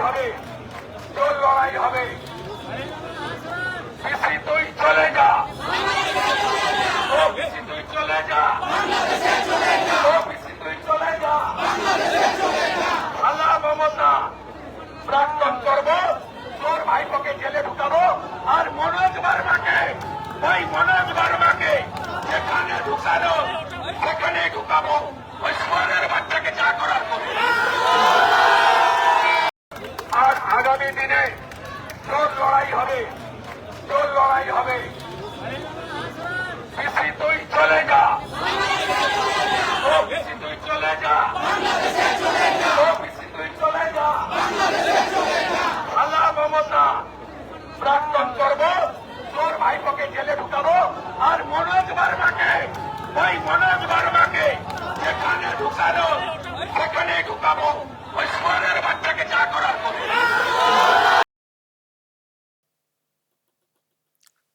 হবে। তোর লড়াই হবে। তুই চলে যা ও পিসি তুই চলে যা ও পিসি তুই চলে যা আল্লাহ মমতা প্রাক্তন করব তোর ভাইপোকে জেলে ঢুকাবো আর মনোজ বার্মাকে ওই মনোজ বার্মাকে যেখানে ঢুকানো সেখানে ঢুকাবো ওই সোয়ারের বাচ্চাকে যা করার করব আর আগামী দিনে জোর লড়াই হবে জোর লড়াই হবে পিসি তুই চলে যা ও পিসি তুই চলে যা ও পিসি তুই চলে যা আল্লাহ মমতা প্রাক্তন করব তোর ভাইপোকে জেলে ঢুকাবো আর মনোজ বার্মাকে ওই মনোজ যেখানে সেখানে ঢুকাবো। ওই বাচ্চাকে যা করার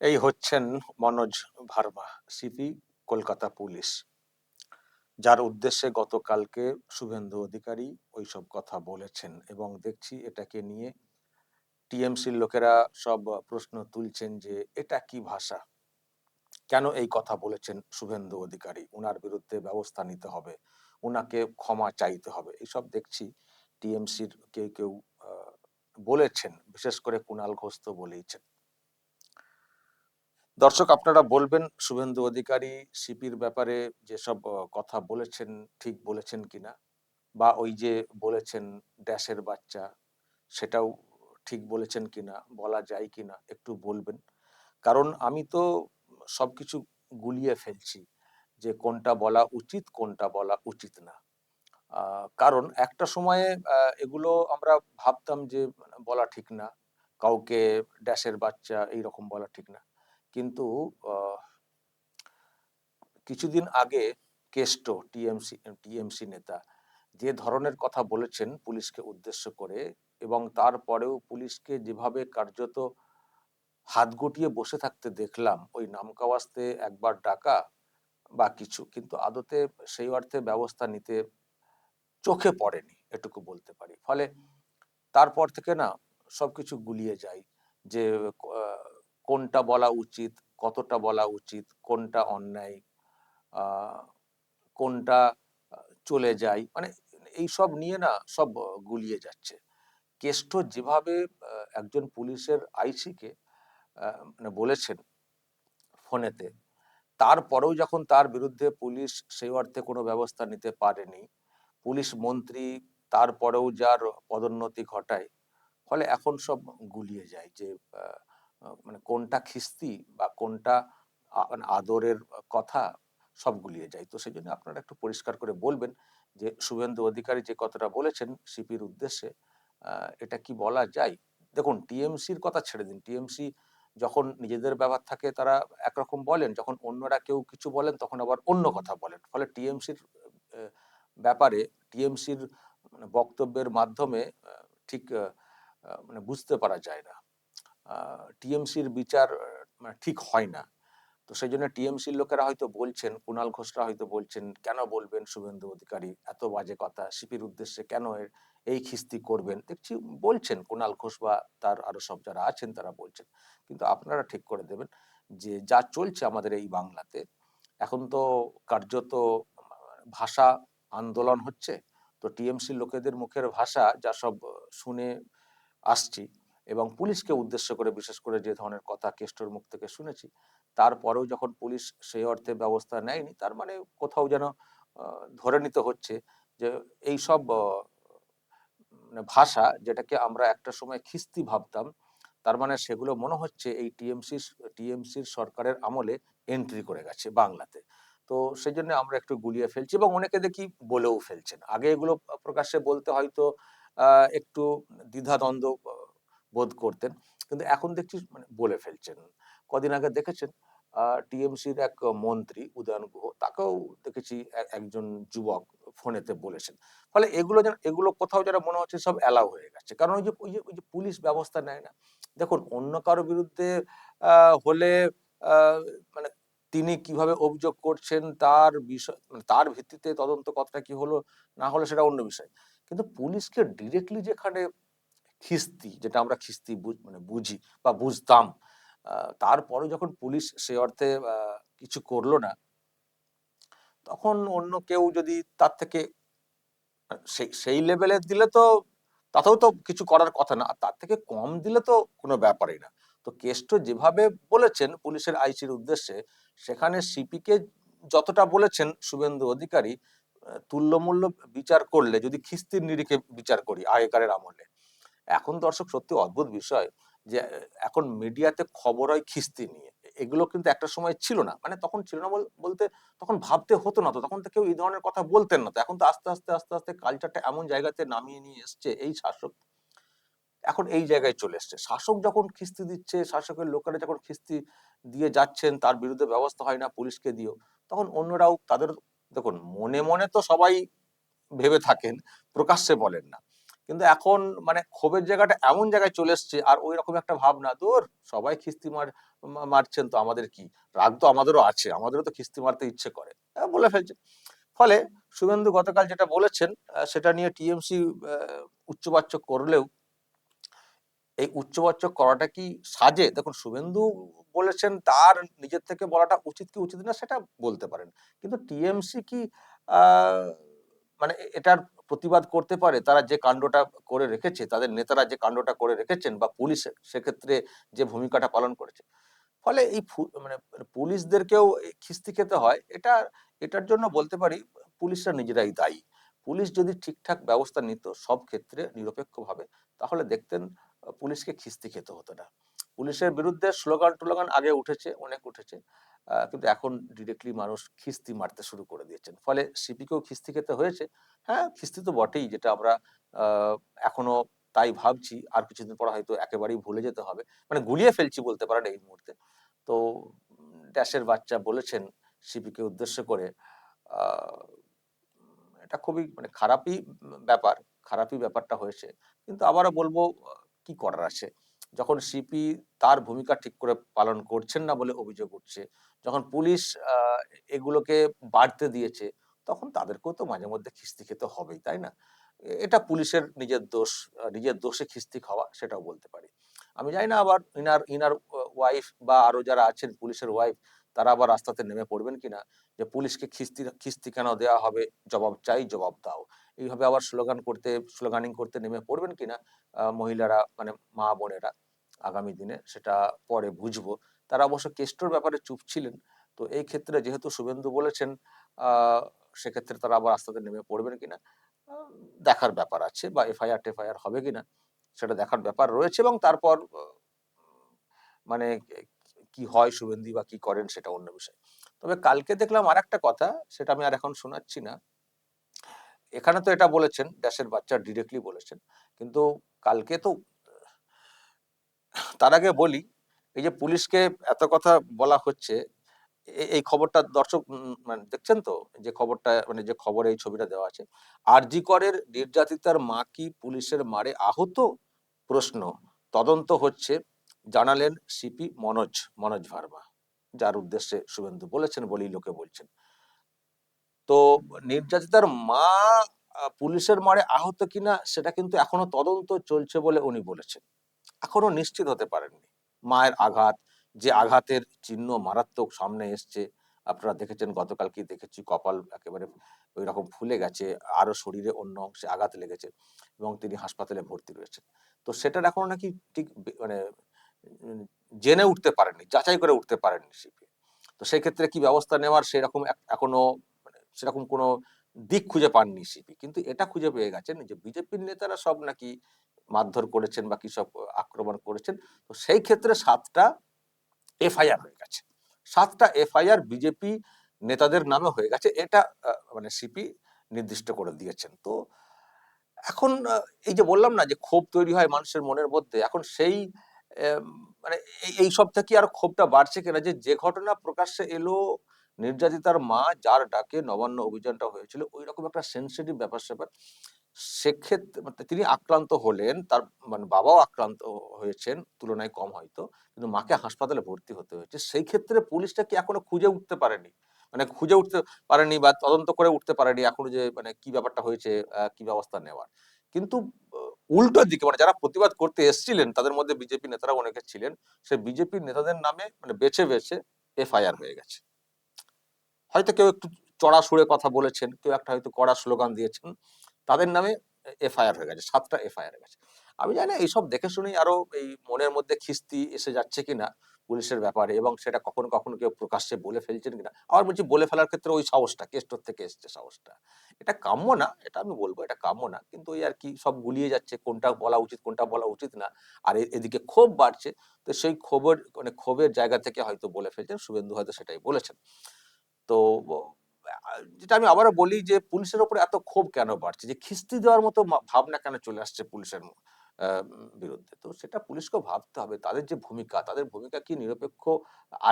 এই হচ্ছেন মনোজ ভার্মা, সিপি, কলকাতা পুলিশ। যার উদ্দেশ্যে গতকালকে শুভেন্দু অধিকারী ওইসব কথা বলেছেন এবং দেখছি এটাকে নিয়ে টিএমসির লোকেরা সব প্রশ্ন তুলছেন যে এটা কি ভাষা? কেন এই কথা বলেছেন শুভেন্দু অধিকারী? উনার বিরুদ্ধে ব্যবস্থা নিতে হবে, উনাকে ক্ষমা চাইতে হবে। এইসব দেখছি টিএমসির কেউ কেউ বলেছেন, বিশেষ করে কুণাল ঘোষ তো বলেইছেন। দর্শক, আপনারা বলবেন শুভেন্দু অধিকারী সিপির ব্যাপারে যেসব কথা বলেছেন, ঠিক বলেছেন কিনা? বা ওই যে বলেছেন ড্যাশের বাচ্চা, সেটাও ঠিক বলেছেন কিনা, বলা যায় কিনা, একটু বলবেন। কারণ আমি তো সবকিছু গুলিয়ে ফেলছি যে কোনটা বলা উচিত, কোনটা বলা উচিত না। কারণ একটা সময়ে এগুলো আমরা ভাবতাম যে বলা ঠিক না, কাউকে ড্যাশের বাচ্চা এইরকম বলা ঠিক না। কিন্তু কিছুদিন আগে কেষ্ট, টিএমসি টিএমসি নেতা যে ধরনের কথা বলেছেন পুলিশকে উদ্দেশ্য করে এবং তারপরেও পুলিশকে যেভাবে কার্যত হাত গুটিয়ে বসে থাকতে দেখলাম ওই নামকাওয়াস্তে একবার ডাকা বা কিছু, কিন্তু আদতে সেই অর্থে ব্যবস্থা নিতে চোখে পড়েনি, এটুকু বলতে পারি। ফলে তারপর থেকে না সবকিছু গুলিয়ে যায় যে কোনটা বলা উচিত, কতটা বলা উচিত, কোনটা অন্যায় কোনটা চলে যায় মানে এইসব নিয়ে না সব গুলিয়ে যাচ্ছে। কেষ্ট যেভাবে একজন পুলিশের আইসিকে মানে বলেছেন ফোনেতে। তারপরেও যখন তার বিরুদ্ধে পুলিশ সেই অর্থে কোনো ব্যবস্থা নিতে পারেনি, পুলিশ মন্ত্রী তারপরেও যার পদোন্নতি ঘটায়, ফলে এখন সব গুলিয়ে যায় যে মানে কোনটা খিস্তি বা কোনটা মানে আদরের কথা সব গুলিয়ে যায়। তো সেই জন্য আপনারা একটু পরিষ্কার করে বলবেন যে, শুভেন্দু অধিকারী যে কথাটা বলেছেন সিপির উদ্দেশ্যে এটা কি বলা যায়? দেখুন, টিএমসির কথা ছেড়ে দিন। টিএমসি যখন নিজেদের ব্যাপার থাকে তারা একরকম বলেন যখন অন্যরা কেউ কিছু বলেন তখন আবার অন্য কথা বলেন। ফলে টিএমসির ব্যাপারে টিএমসির বক্তব্যের মাধ্যমে ঠিক মানে বুঝতে পারা যায় না। টিএমসির বিচার মানে ঠিক হয় না। তো সেই জন্য টিএমসির লোকেরা হয়তো বলছেন কুণাল ঘোষরা হয়তো বলছেন কেন বলবেন শুভেন্দু অধিকারী? এত বাজে কথা। সিপির উদ্দেশ্যে কেন এর- এই খিস্তি করবেন। দেখছি বলছেন কুণাল ঘোষ বা তার আরও সব যারা আছেন তারা বলছেন। কিন্তু আপনারা ঠিক করে দেবেন যে যা চলছে আমাদের এই বাংলাতে, এখন তো কার্যত ভাষা আন্দোলন হচ্ছে, তো টিএমসি লোকেদের মুখের ভাষা যা সব শুনে আসছি এবং পুলিশকে উদ্দেশ্য করে বিশেষ করে যে ধরনের কথা কেষ্টর মুখ থেকে শুনেছি, তারপরেও যখন পুলিশ সেই অর্থে ব্যবস্থা নেয়নি, তার মানে কোথাও যেন ধরে নিতে হচ্ছে যে এই সব ভাষা যেটাকে আমরা একটা সময় খিস্তি ভাবতাম, তার মানে সেগুলো মনে হচ্ছে এই টিএমসি টিএমসির সরকারের আমলে এন্ট্রি করে গেছে বাংলাতে। তো সেই জন্য আমরা একটু গুলিয়ে ফেলছি এবং অনেকে দেখি বলেও ফেলছেন। আগে এগুলো প্রকাশ্যে বলতে হয়তো একটু দ্বিধাদ্বন্দ্ব বোধ করতেন। কিন্তু এখন দেখছি মানে বলে ফেলছেন। কদিন আগে দেখেছেন? টিএমসির এক মন্ত্রী উদয়ন গুহ, তাকেও দেখেছি একজন যুবক ফোনেতে বলেছেন। ফলে এগুলো যেন, এগুলো কোথাও যেন মনে হচ্ছে সব অ্যালাউ হয়ে গেছে। কারণ ওই যে ওই যে ওই যে পুলিশ ব্যবস্থা নেয় না, দেখুন, অন্য কারও বিরুদ্ধে হলে মানে তিনি কীভাবে অভিযোগ করছেন, তার বিষয় মানে তার ভিত্তিতে তদন্ত কতটা কি হলো, না হলো সেটা অন্য বিষয়। কিন্তু পুলিশকে ডিরেক্টলি যেখানে খিস্তি, যেটা আমরা খিস্তি মানে বুঝি বা বুঝতাম তারপরে যখন পুলিশ সে অর্থে কিছু করল না, তখন অন্য কেউ যদি তার থেকে সেই লেভেলের দিলে তো তাতেও তো কিছু করার কথা না তার থেকে কম দিলে তো কোনো ব্যাপারই না। তো কেষ্ট যেভাবে বলেছেন পুলিশের আইসির উদ্দেশ্যে, সেখানে সিপিকে যতটা বলেছেন শুভেন্দু অধিকারী তুল্যমূল্য বিচার করলে, যদি খিস্তির নিরিখে বিচার করি আগেকারের আমলে, এখন দর্শক সত্যি অদ্ভুত বিষয়। যে, এখন মিডিয়াতে খবর হয় খিস্তি নিয়ে। এগুলো কিন্তু একটা সময় ছিল না। মানে তখন ছিল না বল- বলতে তখন ভাবতে হতো না তো। তখন তো কেউ এই ধরনের কথা বলতেন না তো। এখন তো আস্তে আস্তে আস্তে আস্তে কালচারটা এমন জায়গাতে নামিয়ে নিয়ে এসছে এই শাসক। এখন এই জায়গায় চলে এসছে। শাসক যখন খিস্তি দিচ্ছে, শাসকের লোকেরা যখন খিস্তি দিয়ে যাচ্ছেন, তার বিরুদ্ধে ব্যবস্থা হয় না, পুলিশকে দিও তখন অন্যরাও তাদের, দেখুন, মনে মনে তো সবাই ভেবে থাকেন, প্রকাশ্যে বলেন না। কিন্তু এখন মানে ক্ষোভের জায়গাটা এমন জায়গায় চলে এসছে, আর ওই রকম একটা ভাবনা দূর সবাই খিস্তি মার মারছেন তো আমাদের কি? রাগ তো আমাদেরও আছে, আমাদেরও তো খিস্তি মারতে ইচ্ছে করে। বলে ফেলছে। ফলে শুভেন্দু গতকাল যেটা বলেছেন সেটা নিয়ে টিএমসি উচ্চবাচ্য করলেও, এই উচ্চবাচ্য করাটা কি সাজে? দেখুন, শুভেন্দু বলেছেন তার নিজের থেকে বলাটা উচিত কি উচিত না, সেটা বলতে পারেন। কিন্তু টিএমসি কি মানে এটার প্রতিবাদ করতে পারে, তারা যে কাণ্ডটা করে রেখেছে, তাদের নেতারা যে কাণ্ডটা করে রেখেছেন বা পুলিশ সেক্ষেত্রে যে ভূমিকাটা পালন করেছে। ফলে এই মানে পুলিশদেরকেও খিস্তি খেতে হয়, এটা, এটার জন্য বলতে পারি পুলিশরা নিজেরাই দায়ী। পুলিশ যদি ঠিকঠাক ব্যবস্থা নিত সব ক্ষেত্রে নিরপেক্ষভাবে, তাহলে দেখতেন পুলিশকে খিস্তি খেতে হতো না। পুলিশের বিরুদ্ধে স্লোগান টোলোগান আগে উঠেছে, অনেক উঠেছে। কিন্তু এখন ডিরেক্টলি মানুষ খিস্তি মারতে শুরু করে দিয়েছেন। ফলে সিপিকেও খিস্তি খেতে হয়েছে। হ্যাঁ খিস্তি তো বটেই, যেটা আমরা এখনও তাই ভাবছি। আর কিছুদিন পর হয়তো একেবারেই ভুলে যেতে হবে। মানে গুলিয়ে ফেলছি বলতে পারেন এই মুহূর্তে। তো, ড্যাশের বাচ্চা বলেছেন সিপিকে উদ্দেশ্য করে এটা খুবই মানে খারাপই ব্যাপার, খারাপই ব্যাপারটা হয়েছে। কিন্তু আবারও বলব, কি করার আছে? যখন সিপি তার ভূমিকা ঠিক করে পালন করছেন না বলে অভিযোগ উঠছে, যখন পুলিশ এগুলোকে বাড়তে দিয়েছে, তখন তাদেরকেও তো মাঝে মধ্যে খিস্তি খেতে হবেই, তাই না? এটা পুলিশের নিজের দোষ নিজের দোষে খিস্তি খাওয়া সেটাও বলতে পারি। আমি জানি না আবার ইনার ইনার ওয়াইফ বা আরও যারা আছেন পুলিশের ওয়াইফ তারা আবার রাস্তাতে নেমে পড়বেন কিনা? যে পুলিশকে খিস্তি খিস্তি কেন দেওয়া হবে? জবাব চাই, জবাব দাও। এইভাবে আবার স্লোগান করতে, স্লোগানিং করতে নেমে পড়বেন কিনা মহিলারা মানে মা বোনেরা আগামী দিনে সেটা পরে বুঝব। তারা অবশ্য কেষ্টর ব্যাপারে চুপ ছিলেন, তো এই ক্ষেত্রে যেহেতু শুভেন্দু বলেছেন সেক্ষেত্রে তারা আবার রাস্তাতে নেমে পড়বেন কিনা দেখার ব্যাপার আছে বা এফআইআর টেফআইআর হবে কিনা সেটা দেখার ব্যাপার রয়েছে এবং তারপর মানে কি হয় শুভেন্দু বা কি করেন সেটা অন্য বিষয়। তবে কালকে দেখলাম আর একটা কথা, সেটা আমি আর এখন শোনাচ্ছি না। এখানে তো এটা বলেছেন দেশের বাচ্চা ডিরেক্টলি বলেছেন। কিন্তু কালকে তো, তার আগে বলি, এই যে পুলিশকে এত কথা বলা হচ্ছে এই খবরটা দর্শক মানে দেখছেন তো? যে খবরটা মানে যে খবরে এই ছবিটা দেওয়া আছে। আরজি করের নির্যাতিতার মা কি পুলিশের মারে আহত? প্রশ্ন। তদন্ত হচ্ছে, জানালেন সিপি মনোজ মনোজ ভার্মা। যার উদ্দেশ্যে শুভেন্দু বলেছেন বলেই লোকে বলছেন। তো নির্যাতিতার মা পুলিশের মারে আহত কিনা সেটা কিন্তু এখনও তদন্ত চলছে বলে উনি বলেছেন। এখনও নিশ্চিত হতে পারেননি। মায়ের আঘাত, যে আঘাতের চিহ্ন মারাত্মক সামনে এসছে, আপনারা দেখেছেন গতকাল কি দেখেছি কপাল একেবারে ওই রকম ফুলে গেছে, আরও শরীরে অন্য অংশে আঘাত লেগেছে এবং তিনি হাসপাতালে ভর্তি রয়েছেন। তো সেটার এখনও নাকি ঠিক মানে জেনে উঠতে পারেননি, যাচাই করে উঠতে পারেননি সিপি তো সেই ক্ষেত্রে কি ব্যবস্থা নেওয়ার সেরকম এখনও সেরকম কোনো দিক খুঁজে পাননি সিপি কিন্তু এটা খুঁজে পেয়ে গেছেন যে বিজেপির নেতারা সব নাকি মারধর করেছেন বা কি সব আক্রমণ করেছেন। তো সেই ক্ষেত্রে সাতটা এফআইআর হয়ে গেছে। সাতটা এফআইআর বিজেপি নেতাদের নামে হয়ে গেছে। এটা মানে সিপি নির্দিষ্ট করে দিয়েছেন। তো এখন এই যে বললাম না যে ক্ষোভ তৈরি হয় মানুষের মনের মধ্যে, এখন সেই মানে এই- সব থেকে আর ক্ষোভটা বাড়ছে কিনা যে যে ঘটনা প্রকাশ্যে এলো নির্যাতিতার মা যার ডাকে নবান্ন অভিযানটা হয়েছিল ওই রকম একটা সেন্সিটিভ ব্যাপার স্যাপার। সেক্ষেত্রে মানে তিনি আক্রান্ত হলেন, তার মানে বাবাও আক্রান্ত হয়েছেন, তুলনায় কম হয়তো, কিন্তু মাকে হাসপাতালে ভর্তি হতে হয়েছে। সেই ক্ষেত্রে পুলিশটা কি এখনও খুঁজে উঠতে পারেনি? মানে খুঁজে উঠতে পারেনি বা তদন্ত করে উঠতে পারেনি এখনও যে মানে কি ব্যাপারটা হয়েছে কি ব্যবস্থা নেওয়ার? কিন্তু উল্টো দিকে মানে যারা প্রতিবাদ করতে এসেছিলেন, তাদের মধ্যে বিজেপি নেতারা অনেকে ছিলেন সে বিজেপির নেতাদের নামে মানে বেছে বেছে এফআইআর হয়ে গেছে। হয়তো কেউ একটু চড়া সুরে কথা বলেছেন, কেউ একটা হয়তো কড়া স্লোগান দিয়েছেন, তাদের নামে এফআইআর হয়ে গেছে, সাতটা এফআইআর হয়ে গেছে। আমি জানি এইসব দেখে শুনেই আরও এই মনের মধ্যে খিস্তি এসে যাচ্ছে কিনা পুলিশের ব্যাপারে এবং সেটা কখনো কখনো কেউ প্রকাশ্যে বলে ফেলছেন কিনা। আবার বলছি, বলে ফেলার ক্ষেত্রে ওই সাহসটা, কেষ্টর থেকে এসছে সাহসটা। এটা কাম্য না, এটা আমি বলব, এটা কাম্য না, কিন্তু ওই আর কি সব গুলিয়ে যাচ্ছে, কোনটা বলা উচিত, কোনটা বলা উচিত না। আর এদিকে ক্ষোভ বাড়ছে, তো সেই ক্ষোভের মানে ক্ষোভের জায়গা থেকে হয়তো বলে ফেলছেন, শুভেন্দু হয়তো সেটাই বলেছেন। তো যেটা আমি আবারও বলি যে পুলিশের উপরে এত ক্ষোভ কেন বাড়ছে? যে খিস্তি দেওয়ার মতো ভাবনা কেন চলে আসছে পুলিশের বিরুদ্ধে? তো সেটা পুলিশকে ভাবতে হবে। তাদের যে ভূমিকা, তাদের ভূমিকা কি নিরপেক্ষ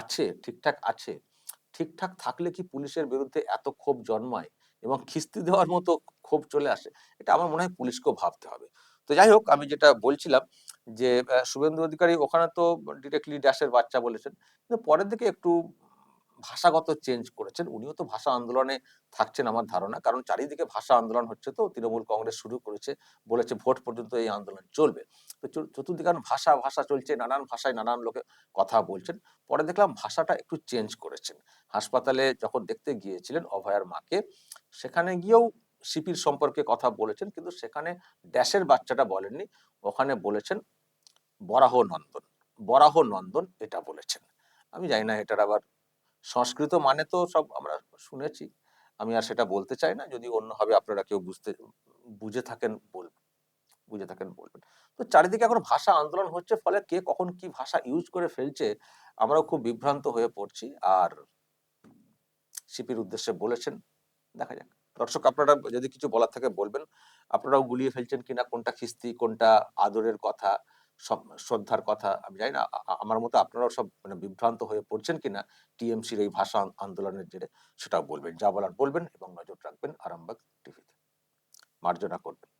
আছে, ঠিকঠাক আছে? ঠিকঠাক থাকলে কি পুলিশের বিরুদ্ধে এত ক্ষোভ জন্মায়? এবং খিস্তি দেওয়ার মতো ক্ষোভ চলে আসে? এটা আমার মনে হয় পুলিশকেও ভাবতে হবে। তো যাই হোক, আমি যেটা বলছিলাম যে শুভেন্দু অধিকারী ওখানে তো ডিরেক্টলি ড্যাশের বাচ্চা বলেছেন। কিন্তু পরের দিকে একটু ভাষাগত চেঞ্জ করেছেন, উনিও তো ভাষা আন্দোলনে থাকছেন আমার ধারণা। কারণ চারিদিকে ভাষা আন্দোলন হচ্ছে তো, তৃণমূল কংগ্রেস শুরু করেছে, বলেছে ভোট পর্যন্ত এই আন্দোলন চলবে। তো চতুর- চতুর্দিকে ভাষা ভাষা চলছে, নানান ভাষায় নানান লোকে কথা বলছেন। পরে দেখলাম ভাষাটা একটু চেঞ্জ করেছেন। হাসপাতালে যখন দেখতে গিয়েছিলেন অভয়ার মাকে, সেখানে গিয়েও সিপির সম্পর্কে কথা বলেছেন, কিন্তু সেখানে ড্যাশের বাচ্চাটা বলেননি। ওখানে বলেছেন, বরাহ নন্দন বরাহ নন্দন, এটা বলেছেন। আমি জানি না এটার আবার সংস্কৃত মানে তো সব আমরা শুনেছি। আমি আর সেটা বলতে চাই না। যদি অন্যভাবে আপনারা কেউ বুঝতে, বুঝে থাকেন বলবেন বুঝে থাকেন বলবেন। তো চারিদিকে এখন ভাষা আন্দোলন হচ্ছে, ফলে কে কখন কি ভাষা ইউজ করে ফেলছে, আমরাও খুব বিভ্রান্ত হয়ে পড়ছি। আর সিপির উদ্দেশ্যে বলেছেন, দেখা যাক। দর্শক, আপনারা যদি কিছু বলার থাকে বলবেন। আপনারাও গুলিয়ে ফেলছেন কিনা, কোনটা খিস্তি, কোনটা আদরের কথা? সব শ্রদ্ধার কথা, আমি জানি না আমার মতো আপনারাও সব মানে বিভ্রান্ত হয়ে পড়ছেন কিনা, টিএমসির এই ভাষা আন্দোলনের জেরে, সেটাও বলবেন, যা বলার বলবেন এবং নজর রাখবেন আরামবাগ টিভিতে। মার্জনা করবেন।